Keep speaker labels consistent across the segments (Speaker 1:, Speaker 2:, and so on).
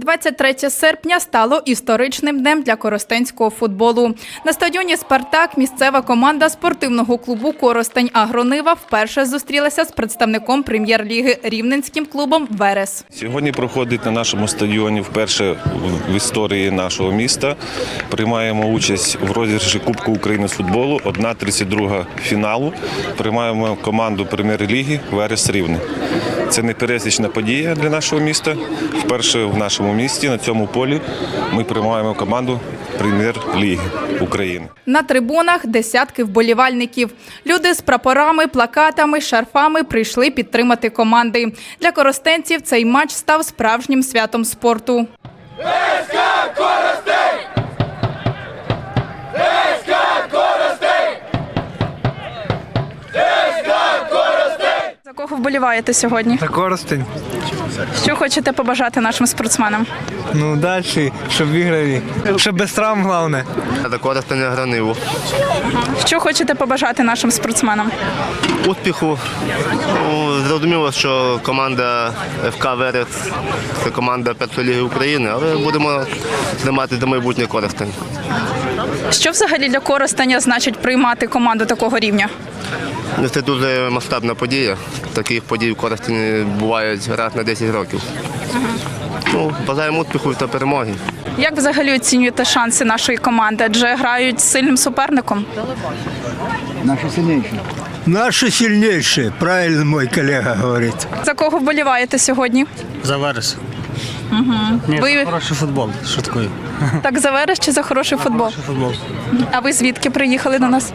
Speaker 1: 23 серпня стало історичним днем для коростенського футболу. На стадіоні Спартак місцева команда спортивного клубу Коростень Агронива вперше зустрілася з представником прем'єр-ліги рівненським клубом Верес.
Speaker 2: Сьогодні проходить на нашому стадіоні вперше в історії нашого міста. Приймаємо участь в розіграші Кубку України з футболу. 1-32 фіналу. Приймаємо команду прем'єр-ліги Верес Рівне. Це непересічна подія для нашого міста. Вперше в нашому місті на цьому полі ми приймаємо команду прем'єр-ліги України.
Speaker 1: На трибунах десятки вболівальників. Люди з прапорами, плакатами, шарфами прийшли підтримати команди. Для коростенців цей матч став справжнім святом спорту. За кого вболіваєте сьогодні?
Speaker 3: Та Коростень.
Speaker 1: Що хочете побажати нашим спортсменам?
Speaker 3: Ну далі, щоб виграли. Щоб без травм головне.
Speaker 4: До користання граниву.
Speaker 1: Що хочете побажати нашим спортсменам?
Speaker 4: Успіху. Ну, Зрозуміло, що команда ФК Верес це команда першої ліги України, але будемо тримати до майбутнє користень.
Speaker 1: Що взагалі для Коростеня значить приймати команду такого рівня?
Speaker 4: Ну, Це дуже масштабна подія. Таких подій в Коростені бувають раз на 10 років. Ну, бажаємо успіху та перемоги.
Speaker 1: Як взагалі оцінюєте шанси нашої команди? Адже грають з сильним суперником.
Speaker 5: Наши сильнейшие, правильно мой коллега говорит.
Speaker 1: За кого вболіваєте сьогодні?
Speaker 6: За Верес. Ні,
Speaker 1: Ви-
Speaker 6: за хороший футбол, шуткую.
Speaker 1: Так за Верес чи за хороший футбол?
Speaker 6: Футбол.
Speaker 1: А ви звідки приїхали до нас?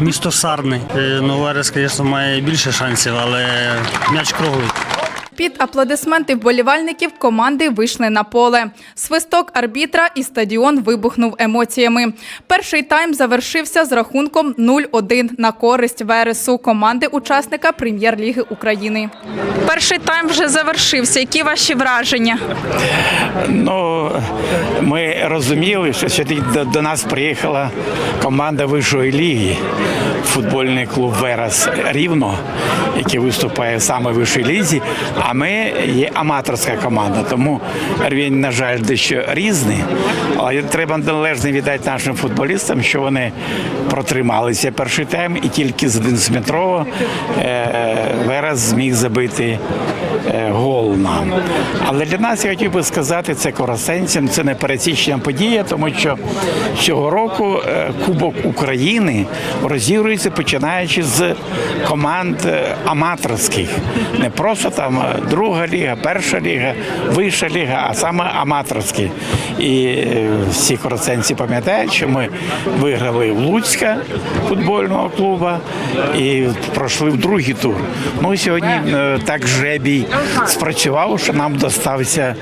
Speaker 6: Місто Сарни. Е, Ну, Верес, звісно, має більше шансів, але м'яч круглий.
Speaker 1: Під аплодисменти вболівальників команди вийшли на поле. Свисток арбітра і стадіон вибухнув емоціями. Перший тайм завершився з рахунком 0-1 на користь Вересу команди учасника прем'єр-ліги України. Перший тайм вже завершився. Які ваші враження?
Speaker 7: Ну, ми розуміли, що сьогодні до, до нас приїхала команда вищої ліги, футбольний клуб Верес Рівно, який виступає саме в вищій лізі. А ми є аматорська команда, тому рівень, на жаль, дещо різний. Але треба належно віддати нашим футболістам, що вони протрималися перший тайм, і тільки з 11-метрового е, Верес зміг забити е, гол нам. Але для нас я хотів би сказати, це коросенцям, це не пересічна подія, тому що цього року е, Кубок України розігрується починаючи з команд е, аматорських. Не просто там друга ліга, перша ліга, вища ліга, а саме аматорські. І всі коросенці пам'ятають, що ми виграли в Луцька футбольного клубу і пройшли в другий тур. Ну сьогодні е, так жребій спрацював, що нам достався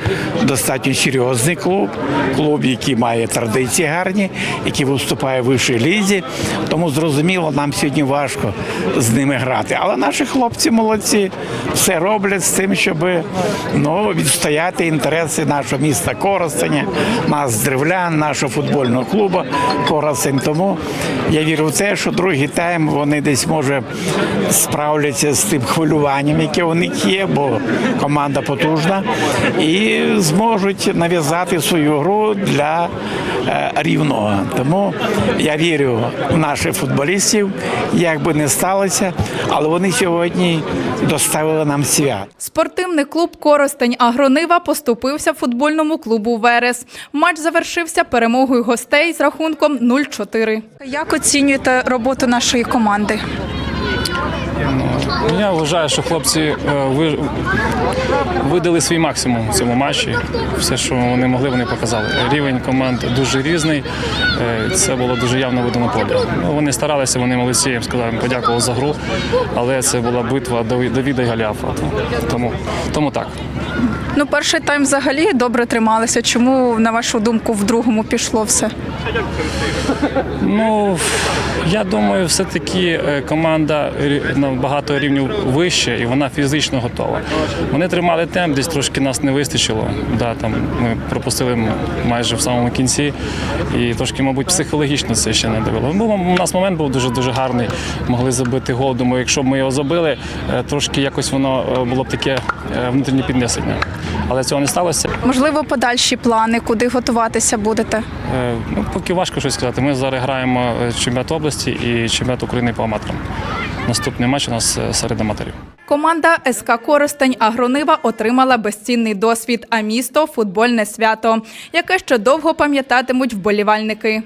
Speaker 7: достатньо серйозний клуб, клуб, який має традиції гарні, який виступає в вищій лізі. Тому зрозуміло, нам сьогодні важко з ними грати. Але наші хлопці молодці все роблять з тим, щоб ну, відстояти інтереси нашого міста Коростеня, нас древлян, нашого футбольного клубу Коростень. Тому я вірю в те, що другий тайм вони десь може справляться з тим хвилюванням, яке у них є, бо команда потужна, і зможуть нав'язати свою гру для е, рівного. Тому я вірю в наших футболістів, як би не сталося, але вони сьогодні доставили нам свят.
Speaker 1: Спортивний клуб Коростень Агронива поступився футбольному клубу Верес. Матч завершився перемогою гостей з рахунком 0-4. Як оцінюєте роботу нашої команди?
Speaker 8: Я вважаю, що хлопці е, ви- видали свій максимум в цьому матчі. Все, що вони могли, вони показали. Рівень команд дуже різний. Е, Це було дуже явно видно на полі. Ну, вони старалися, вони молодці, я б сказав, подякував за гру, але це була битва Давіда і Галіафа. Тому, тому так.
Speaker 1: Ну, перший тайм взагалі добре трималися. Чому, на вашу думку, в другому пішло все?
Speaker 8: Ну я думаю, все-таки е, команда рі- на рівнів вище і вона фізично готова. Вони тримали темп. десь трошки нас не вистачило. Да, там ми пропустили майже в самому кінці. І трошки, мабуть, психологічно це ще не довело. Ну, у нас момент був дуже дуже гарний. Могли забити гол. Думаю, якщо б ми його забили, е, трошки якось воно е, було б таке е, внутрішнє піднесення. Але цього не сталося.
Speaker 1: Можливо, подальші плани, куди готуватися будете?
Speaker 8: Ну, поки важко щось сказати. Ми зараз граємо чемпіонат області і чемпіонат України по аматорам. Наступний матч у нас е, серед аматорів.
Speaker 1: Команда СК Коростень Агронива отримала безцінний досвід, а місто футбольне свято, яке ще довго пам'ятатимуть вболівальники.